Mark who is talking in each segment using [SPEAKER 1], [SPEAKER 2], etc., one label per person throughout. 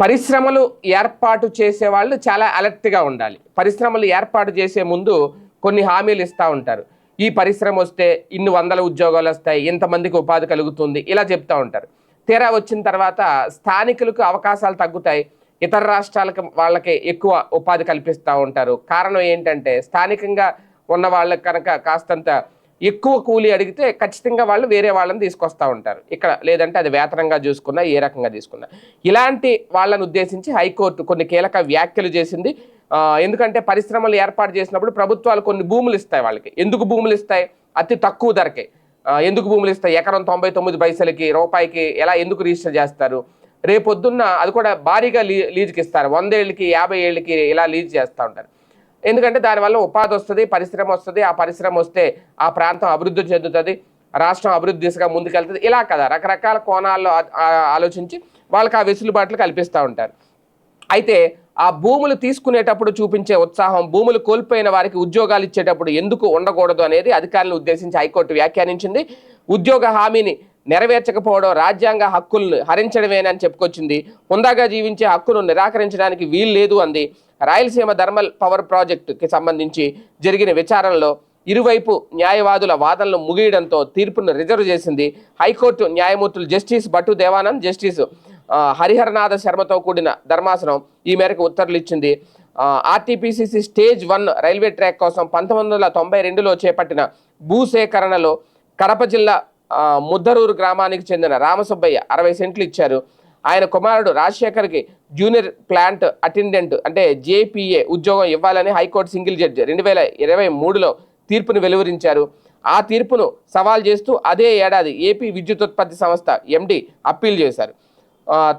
[SPEAKER 1] పరిశ్రమలు ఏర్పాటు చేసే వాళ్ళు చాలా అలర్ట్గా ఉండాలి. పరిశ్రమలు ఏర్పాటు చేసే ముందు కొన్ని హామీలు ఇస్తూ ఉంటారు. ఈ పరిశ్రమ వస్తే ఇన్ని వందల ఉద్యోగాలు వస్తాయి ఇంతమందికి ఉపాధి కలుగుతుంది ఇలా చెప్తూ ఉంటారు. తీరా వచ్చిన తర్వాత స్థానికులకు అవకాశాలు తగ్గుతాయి ఇతర రాష్ట్రాలకు వాళ్ళకి ఎక్కువ ఉపాధి కల్పిస్తూ ఉంటారు. కారణం ఏంటంటే స్థానికంగా ఉన్న వాళ్ళకి కనుక కాస్తంత ఎక్కువ కూలీ అడిగితే ఖచ్చితంగా వాళ్ళు వేరే వాళ్ళని తీసుకొస్తూ ఉంటారు. ఇక్కడ లేదంటే అది వేతనంగా చూసుకున్నా ఏ రకంగా తీసుకున్నా ఇలాంటి వాళ్ళని ఉద్దేశించి హైకోర్టు కొన్ని కీలక వ్యాఖ్యలు చేసింది. ఎందుకంటే పరిశ్రమలు ఏర్పాటు చేసినప్పుడు ప్రభుత్వాలు కొన్ని భూములు ఇస్తాయి వాళ్ళకి. ఎందుకు భూములు ఇస్తాయి? అతి తక్కువ ధరకే. ఎందుకు భూములు ఇస్తాయి? ఎకరం తొంభై తొమ్మిది పైసలకి రూపాయికి ఎలా ఎందుకు రిజిస్టర్ చేస్తారు? రేపొద్దున్న అది కూడా భారీగా లీ లీజుకి ఇస్తారు. వందేళ్ళకి యాభై ఏళ్ళకి ఇలా లీజ్ చేస్తూ ఉంటారు. ఎందుకంటే దానివల్ల ఉపాధి వస్తుంది పరిశ్రమ వస్తుంది ఆ పరిశ్రమ వస్తే ఆ ప్రాంతం అభివృద్ధి చెందుతుంది రాష్ట్రం అభివృద్ధి దిశగా ముందుకెళ్తుంది ఇలా కదా. రకరకాల కోణాల్లో ఆలోచించి వాళ్ళకి ఆ వెసులుబాట్లు కల్పిస్తూ ఉంటారు. అయితే ఆ భూములు తీసుకునేటప్పుడు చూపించే ఉత్సాహం భూములు కోల్పోయిన వారికి ఉద్యోగాలు ఇచ్చేటప్పుడు ఎందుకు ఉండకూడదు అనేది అధికారులను ఉద్దేశించి హైకోర్టు వ్యాఖ్యానించింది. ఉద్యోగ హామీని నెరవేర్చకపోవడం రాజ్యాంగ హక్కులను హరించడమేనని చెప్పుకొచ్చింది. హుందాగా జీవించే హక్కును నిరాకరించడానికి వీలు లేదు అంది. రాయలసీమ థర్మల్ పవర్ ప్రాజెక్టుకి సంబంధించి జరిగిన విచారణలో ఇరువైపు న్యాయవాదుల వాదనలు ముగియడంతో తీర్పును రిజర్వ్ చేసింది హైకోర్టు న్యాయమూర్తులు జస్టిస్ భట్టు దేవానంద్ జస్టిస్ హరిహరనాథ శర్మతో కూడిన ధర్మాసనం ఈ మేరకు ఉత్తర్వులు ఇచ్చింది. RTPCC stage one railway track కోసం పంతొమ్మిది వందల తొంభై రెండులో చేపట్టిన భూసేకరణలో కడప జిల్లా ముద్దరూరు గ్రామానికి చెందిన రామసుబ్బయ్య అరవై సెంట్లు ఇచ్చారు. ఆయన కుమారుడు రాజశేఖర్కి జూనియర్ ప్లాంట్ అటెండెంట్ అంటే జేపీఏ ఉద్యోగం ఇవ్వాలని హైకోర్టు సింగిల్ జడ్జి రెండు వేల ఇరవై మూడులో తీర్పును వెలువరించారు. ఆ తీర్పును సవాల్ చేస్తూ అదే ఏడాది ఏపీ విద్యుత్ ఉత్పత్తి సంస్థ ఎండి అప్పీల్ చేశారు.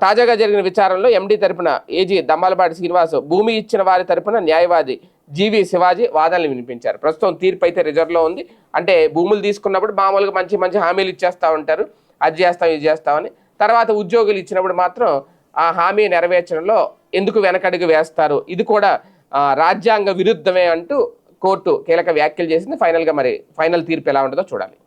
[SPEAKER 1] తాజాగా జరిగిన విచారణలో ఎండి తరపున ఏజీ దమ్మాలపాటి శ్రీనివాస్ భూమి ఇచ్చిన వారి తరపున న్యాయవాది జీవి శివాజీ వాదనలు వినిపించారు. ప్రస్తుతం తీర్పు అయితే రిజర్వ్లో ఉంది. అంటే భూములు తీసుకున్నప్పుడు మామూలుగా మంచి మంచి హామీలు ఇచ్చేస్తూ ఉంటారు. అది చేస్తాం ఇది చేస్తామని తర్వాత ఉద్యోగులు ఇచ్చినప్పుడు మాత్రం ఆ హామీ నెరవేర్చడంలో ఎందుకు వెనకడుగు వేస్తారు? ఇది కూడా రాజ్యాంగ విరుద్ధమే అంటూ కోర్టు కీలక వ్యాఖ్యలు చేసింది. ఫైనల్గా మరి ఫైనల్ తీర్పు ఎలా ఉంటుందో చూడాలి.